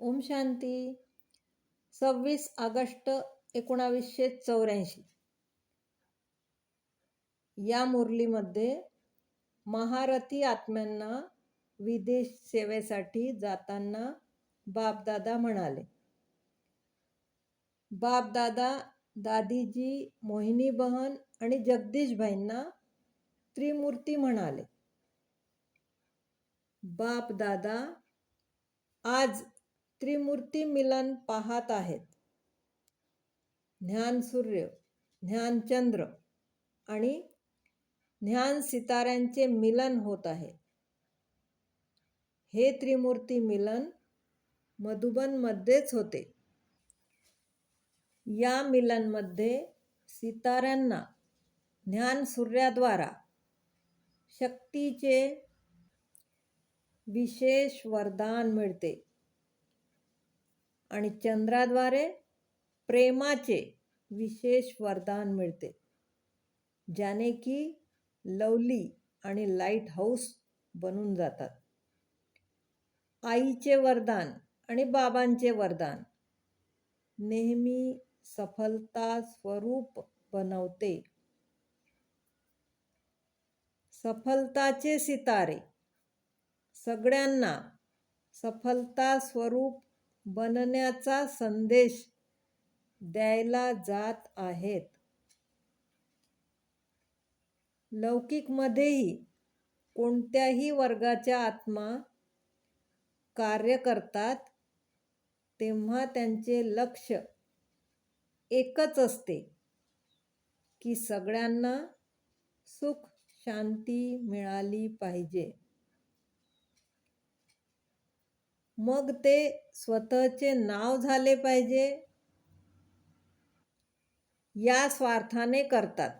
ओम शांती. सव्वीस ऑगस्ट एकोणावीसशे चौऱ्याऐंशी. या मुरलीमध्ये महारथी आत्म्यांना विदेश सेवेसाठी जाताना बापदादा म्हणाले. बापदादा दादीजी मोहिनी बहन आणि जगदीशभाईंना त्रिमूर्ती म्हणाले. बापदादा आज त्रिमूर्ती मिलन पाहत आहेत. ज्ञानसूर्य ज्ञानचंद्र आणि ज्ञान सिताऱ्यांचे मिलन होत आहे. हे त्रिमूर्ती मिलन मधुबनमध्येच होते. या मिलनमध्ये सिताऱ्यांना ज्ञानसूर्याद्वारा शक्तीचे विशेष वरदान मिळते. आणि चंद्राद्वारे प्रेमाचे विशेष वरदान मिळते ज्याने की लवली आणि लाइट हाऊस बनून जातात. आईचे वरदान आणि बाबांचे वरदान नेहमी सफलता स्वरूप बनवते. सफलताचे सितारे सगळ्यांना सफलता स्वरूप बनण्याचा संदेश द्यायला जात आहेत. लौकिकमध्येही कोणत्याही वर्गाच्या आत्मा कार्य करतात तेव्हा त्यांचे लक्ष एकच असते की सगळ्यांना सुख शांती मिळाली पाहिजे. मग ते स्वतःचे नाव झाले पाहिजे. या स्वार्थाने करतात.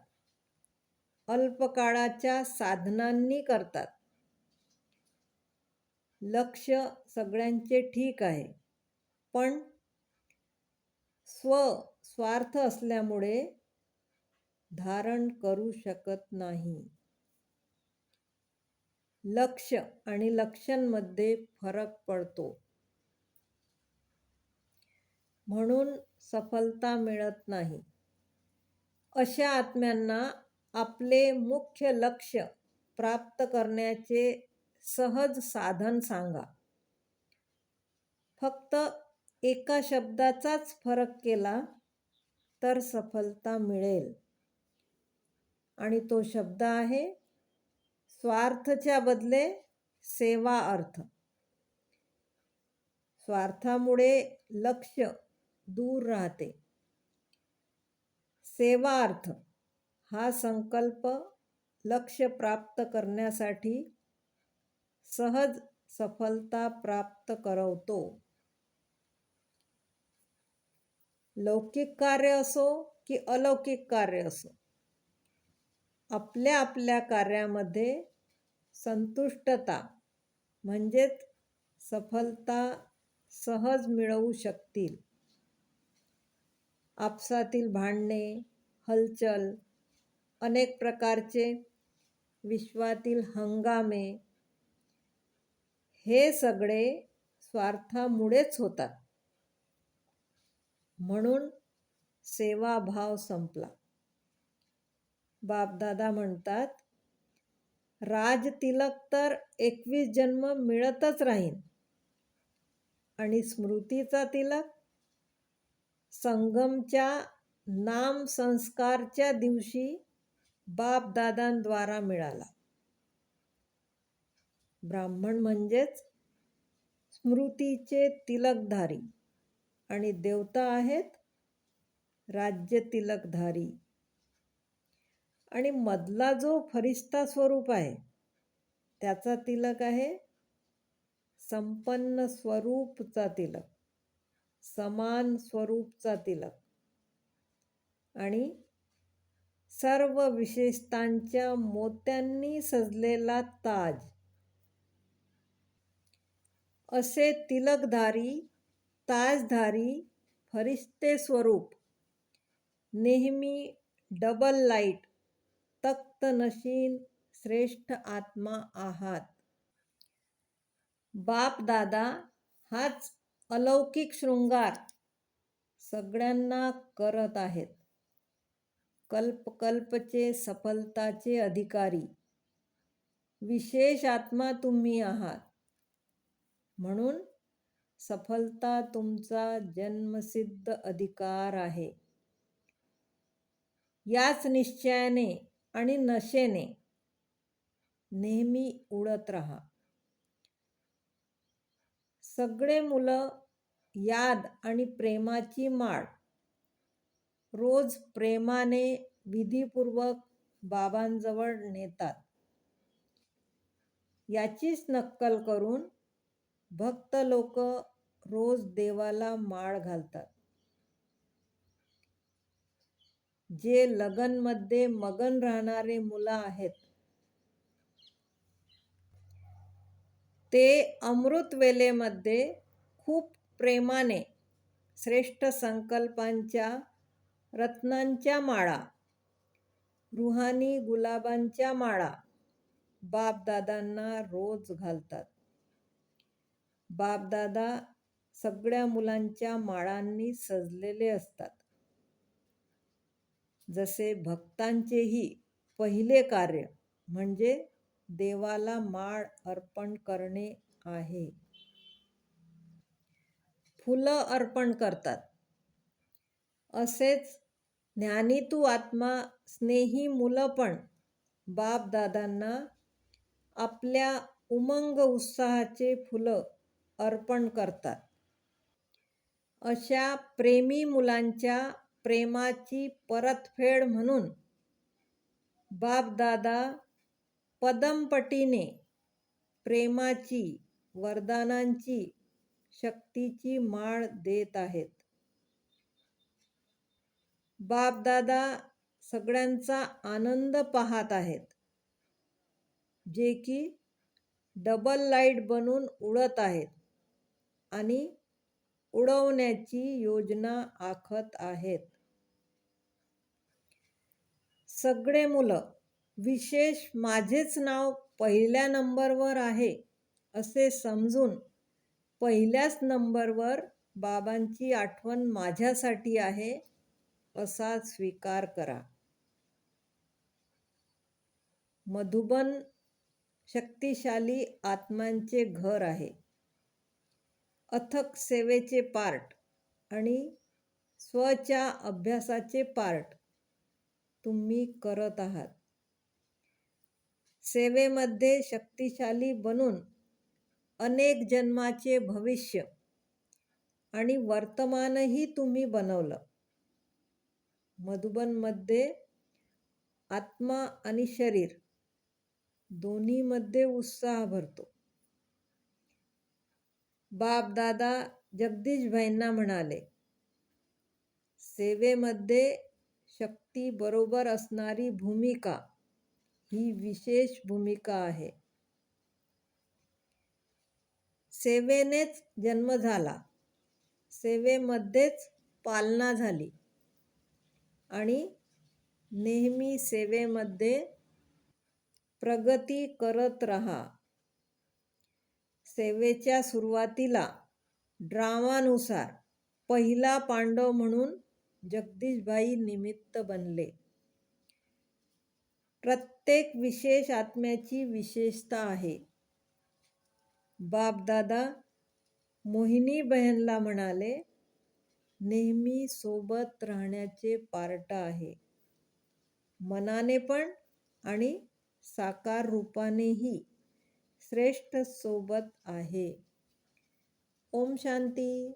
अल्पकाळाच्या साधनांनी करतात. लक्ष सगळ्यांचे ठीक आहे. पण स्व स्वार्थ असल्यामुळे धारण करू शकत नाही. लक्ष आणि लक्षणमध्ये फरक पडतो. म्हणून सफलता मिळत नाही. अशा आत्म्यांना आपले मुख्य लक्ष प्राप्त करण्याचे सहज साधन सांगा. फक्त एका शब्दाचाच फरक केला तर सफलता मिळेल. आणि तो शब्द आहे स्वार्थच्या बदले सेवा अर्थ. स्वार्थामुळे लक्ष दूर राहते. सेवा अर्थ हा संकल्प लक्ष प्राप्त करण्यासाठी सहज सफलता प्राप्त करवतो. लौकिक कार्य असो की अलौकिक कार्य असो आपल्या आपल्या कार्यामध्ये संतुष्टता म्हणजेच सफलता सहज मिळवू शकतील. आपसातील भांडणे हलचल अनेक प्रकारचे विश्वातील हंगामे हे सगळे स्वार्थामुळेच होतात. म्हणून सेवाभाव संपला. बापदादा म्हणतात राज तिलक तर एकवीस जन्म मिळतच राहीन. आणि स्मृतीचा तिलक संगमच्या नाम संस्कारच्या दिवशी बापदादांद्वारा मिळाला. ब्राह्मण म्हणजेच स्मृतीचे तिलकधारी आणि देवता आहेत राज्य तिलकधारी. आणि मधला जो फरिश्ता स्वरूप आहे त्याचा तिलक आहे संपन्न स्वरूपचा तिलक समान स्वरूपचा तिलक. आणि सर्व विशेषतांच्या मोत्यांनी सजलेला ताज असे तिलकधारी ताजधारी फरिश्ते स्वरूप नेहमी डबल लाइट तक्त नशीन श्रेष्ठ आत्मा आहात. बाप दादा हाच अलौकिक शृंगार सगळ्यांना करत आहेत. कल्पकल्पचे सफलताचे अधिकारी विशेष आत्मा तुम्ही आहात. म्हणून सफलता तुमचा जन्मसिद्ध अधिकार आहे. याच निश्चयाने आणि नशेने नेहमी उडत राहा. सगळे मुलं याद आणि प्रेमाची माळ. रोज प्रेमाने विधीपूर्वक बाबांजवळ नेतात. याचीच नक्कल करून भक्त लोक रोज देवाला माळ घालतात. जे लगनमध्ये मगन राहणारे मुलं आहेत. ते अमृतवेलेमध्ये खूप प्रेमाने श्रेष्ठ संकल्पांच्या रत्नांच्या माळा रुहानी गुलाबांच्या माळा बापदादांना रोज घालतात. बापदादा सगळ्या मुलांच्या माळांनी सजलेले असतात. जसे भक्तांचेही पहिले कार्य म्हणजे देवाला माळ अर्पण करणे आहे. फुलं अर्पण करतात. असेच ज्ञानीतू आत्मा स्नेही मुलं पण बापदादांना आपल्या उमंग उत्साहाचे फुलं अर्पण करतात. अशा प्रेमी मुलांच्या प्रेमाची परतफेड म्हणून बापदादा पदमपटीने प्रेमाची वरदानांची शक्तीची माळ देत आहेत. बापदादा सगळ्यांचा आनंद पाहत आहेत जे की डबल लाइट बनून उडत आहेत आणि उडवण्याची योजना आखत आहेत. सगळे मुलं विशेष माझेच नाव पहिल्या नंबरवर आहे असे समजून पहिल्याच नंबरवर बाबांची आठवण माझ्यासाठी आहे असा स्वीकार करा. मधुबन शक्तिशाली आत्मांचे घर आहे. अथक सेवेचे पार्ट आणि स्वच्या अभ्यासाचे पार्ट तुम्ही करत आहात. सेवेमध्ये शक्तिशाली बनून अनेक जन्माचे भविष्य आणि वर्तमानही तुम्ही बनवलं. मधुबनमध्ये आत्मा आणि शरीर दोन्हीमध्ये उत्साह भरतो. बाप दादा जगदीश भाईंना म्हणाले सेवेमध्ये शक्ती बरोबर असणारी भूमिका ही विशेष भूमिका आहे. सेवेनेच जन्म झाला. सेवेमध्येच पालना झाली. आणि नेहमी सेवेमध्ये प्रगती करत रहा. सेवेच्या सुरुवातीला ड्रामानुसार पहिला पांडव म्हणून जगदीशभाई निमित्त बनले. प्रत्येक विशेष आत्म्याची विशेषता आहे. बापदादा मोहिनी बहनला म्हणाले नेहमी सोबत राहण्याचे पार्ट आहे. मनाने पण आणि साकार रूपानेही श्रेष्ठ सोबत आहे. ओम शांती.